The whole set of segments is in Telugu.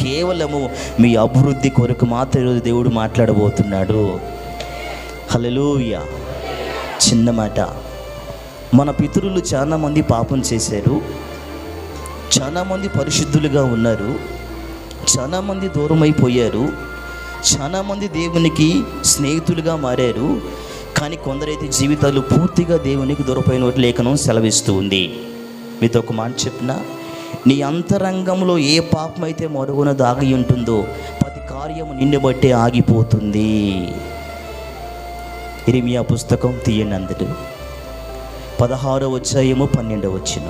కేవలము మీ అభివృద్ధి కొరకు మాత్రం దేవుడు మాట్లాడబోతున్నాడు. హల్లెలూయ. చిన్న మాట. మన పితరులు చాలామంది పాపం చేశారు. చాలామంది పరిశుద్ధులుగా ఉన్నారు. చాలామంది దూరం అయిపోయారు చాలామంది దేవునికి స్నేహితులుగా మారారు. కానీ కొందరైతే జీవితాలు పూర్తిగా దేవునికి దూరపోయిన లేఖనం సెలవిస్తూ ఉంది. మీతో ఒక మాట చెప్పిన నీ అంతరంగంలో ఏ పాపం అయితే మరుగున దాగి ఉంటుందో ప్రతి కార్యము నిన్ను బట్టే ఆగిపోతుంది. ఇరిమియా పుస్తకం తీయండి అందరు పదహారో అధ్యాయము పన్నెండవ వచ్చిన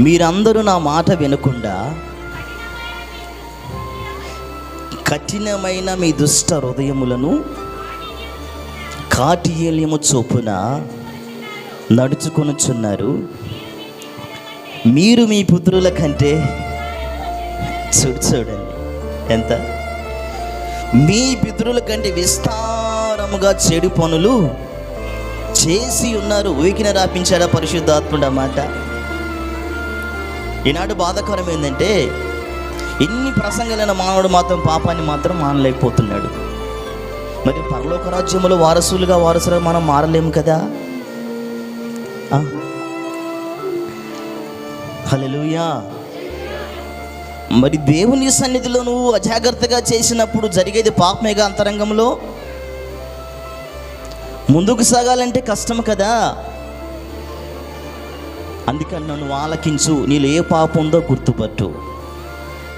మీరందరూ నా మాట వినకుండా కఠినమైన మీ దుష్ట హృదయములను కాటియల్యము చొప్పున నడుచుకొనుచున్నారు. మీరు మీ పుత్రుల కంటే చూడు చూడండి. ఎంత? మీ పితరుల కంటే విస్తారముగా చెడు పనులు చేసి ఉన్నారు. ఊకిన రాపించాడా పరిశుద్ధాత్ముడు అన్నమాట ఈనాడు బాధాకరం ఏంటంటే ఎన్ని ప్రసంగాలైన మానవుడు మాత్రం పాపాన్ని మాత్రం మానలేకపోతున్నాడు. మరి పరలోక రాజ్యంలో వారసులుగా వారసులుగా మనం మారలేము కదా? హలోయా మరి దేవుని సన్నిధిలో నువ్వు అజాగ్రత్తగా చేసినప్పుడు జరిగేది పాపమేగా అంతరంగంలో? ముందుకు సాగాలంటే కష్టం కదా. అందుకని నన్ను ఆలకించు నీలో ఏ పాపం ఉందో గుర్తుపట్టు.